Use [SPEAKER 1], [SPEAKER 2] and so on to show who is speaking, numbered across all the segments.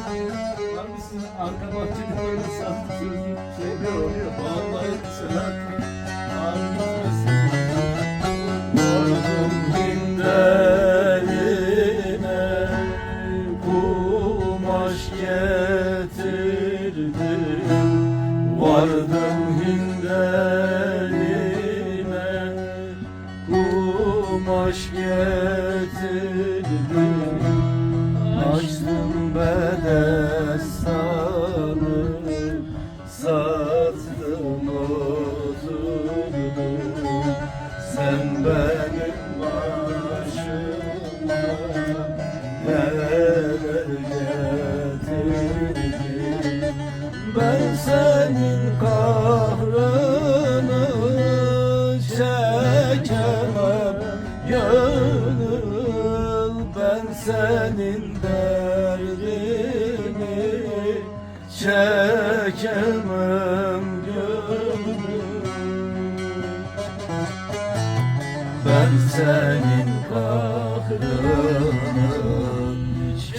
[SPEAKER 1] Var mısın arka bahçede böyle sazlı sözlü şeyler oluyor. Vallahi Serhat abi gitmesin. Vardım hinderine kumaş getirdim Vardım hinderine kumaş getirdim Açtım bedestanı Sattım oturdum Sen benim başıma Neler Ben senin kahrını Çekemem. Gönül Ben senin derdini Çekemem gönül ben senin kahrını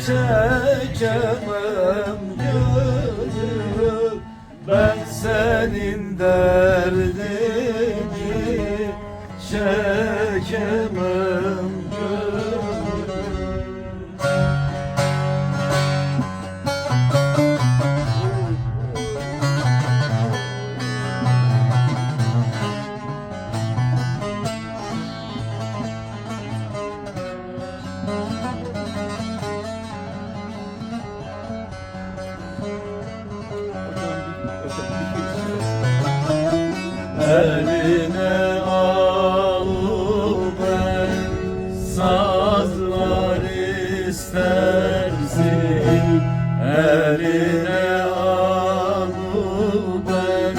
[SPEAKER 1] çekemem gönül Ben senin derdini çekemem sazlar istersin Eline al ben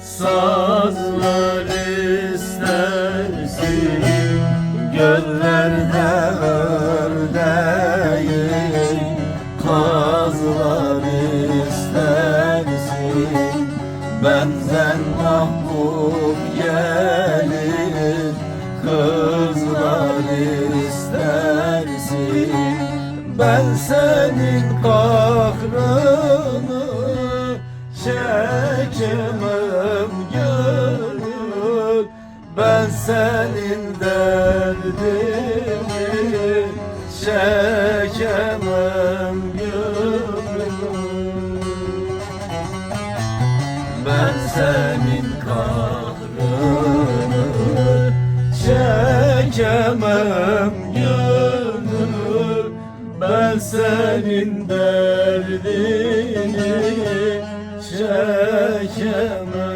[SPEAKER 1] sazlar istersin Göllerde ördeğin kazlar istersin Benden mahbub gelir Kızlar Ben senin kahrını Çekemem gönül. Ben senin derdini Çekemem gönül. Ben senin kahrını çekemem senin derdini çekemem